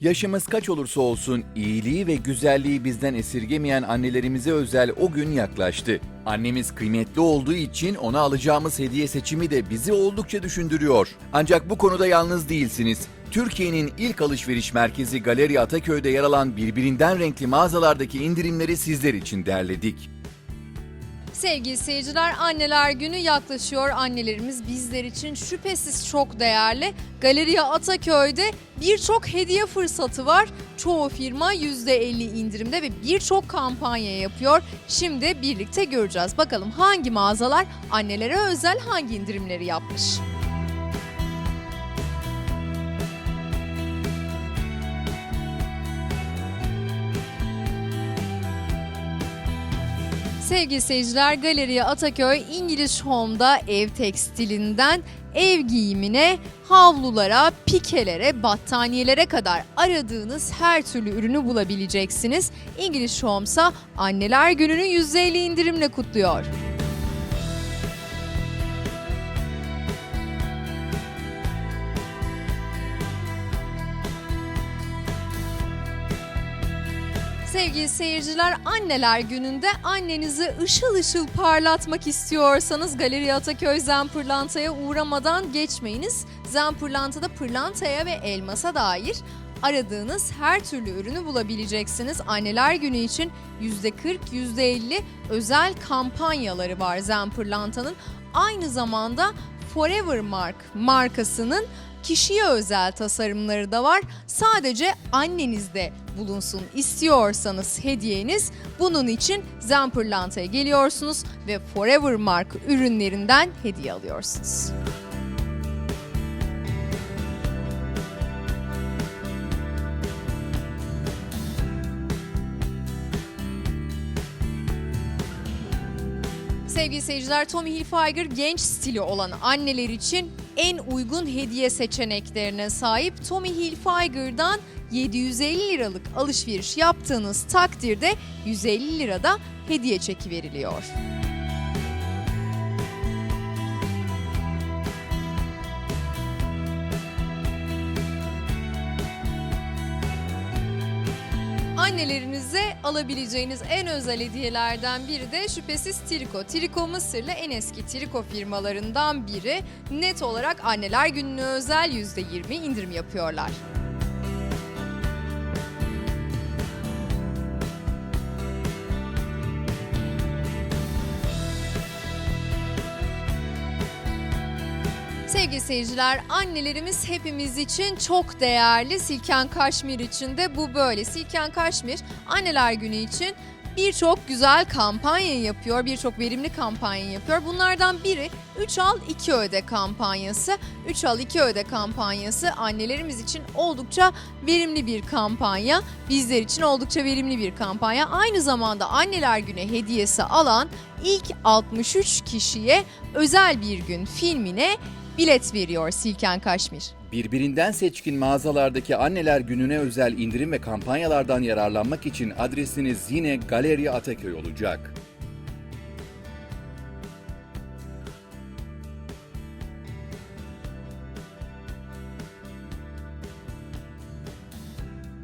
Yaşımız kaç olursa olsun iyiliği ve güzelliği bizden esirgemeyen annelerimize özel o gün yaklaştı. Annemiz kıymetli olduğu için ona alacağımız hediye seçimi de bizi oldukça düşündürüyor. Ancak bu konuda yalnız değilsiniz. Türkiye'nin ilk alışveriş merkezi Galeri Ataköy'de yer alan birbirinden renkli mağazalardaki indirimleri sizler için derledik. Sevgili seyirciler, Anneler Günü yaklaşıyor. Annelerimiz bizler için şüphesiz çok değerli. Galeriya Ataköy'de birçok hediye fırsatı var. Çoğu firma %50 indirimde ve birçok kampanya yapıyor. Şimdi birlikte göreceğiz. Bakalım hangi mağazalar annelere özel hangi indirimleri yapmış. Sevgili seyirciler, Galeriya Ataköy İngiliz Home'da ev tekstilinden ev giyimine, havlulara, pikelere, battaniyelere kadar aradığınız her türlü ürünü bulabileceksiniz. İngiliz Home ise Anneler Günü'nü %50 indirimle kutluyor. Sevgili seyirciler, anneler gününde annenizi ışıl ışıl parlatmak istiyorsanız Galeri Ataköy Zenpırlanta'ya uğramadan geçmeyiniz. Zenpırlanta'da pırlantaya ve elmasa dair aradığınız her türlü ürünü bulabileceksiniz. Anneler günü için %40, %50 özel kampanyaları var Zenpırlanta'nın. Aynı zamanda Forever Mark markasının kişiye özel tasarımları da var. Sadece annenizde bulunsun istiyorsanız hediyeniz bunun için Zamperlanta'ya geliyorsunuz ve Forever Mark ürünlerinden hediye alıyorsunuz. Sevgili seyirciler Tommy Hilfiger genç stili olan anneler için en uygun hediye seçeneklerine sahip Tommy Hilfiger'dan 750 liralık alışveriş yaptığınız takdirde 150 lirada hediye çeki veriliyor. Annelerinize alabileceğiniz en özel hediyelerden biri de şüphesiz Triko. Triko Mısır'la en eski triko firmalarından biri. Net olarak anneler gününe özel %20 indirim yapıyorlar. Sevgili seyirciler, annelerimiz hepimiz için çok değerli. Silken Kaşmir için de bu böyle. Silken Kaşmir anneler günü için birçok güzel kampanya yapıyor, birçok verimli kampanya yapıyor. Bunlardan biri 3 al 2 öde kampanyası. 3 al 2 öde kampanyası annelerimiz için oldukça verimli bir kampanya. Bizler için oldukça verimli bir kampanya. Aynı zamanda anneler günü hediyesi alan ilk 63 kişiye özel bir gün filmine bilet veriyor Silken Kaşmir. Birbirinden seçkin mağazalardaki anneler gününe özel indirim ve kampanyalardan yararlanmak için adresiniz yine Galeri Ataköy olacak.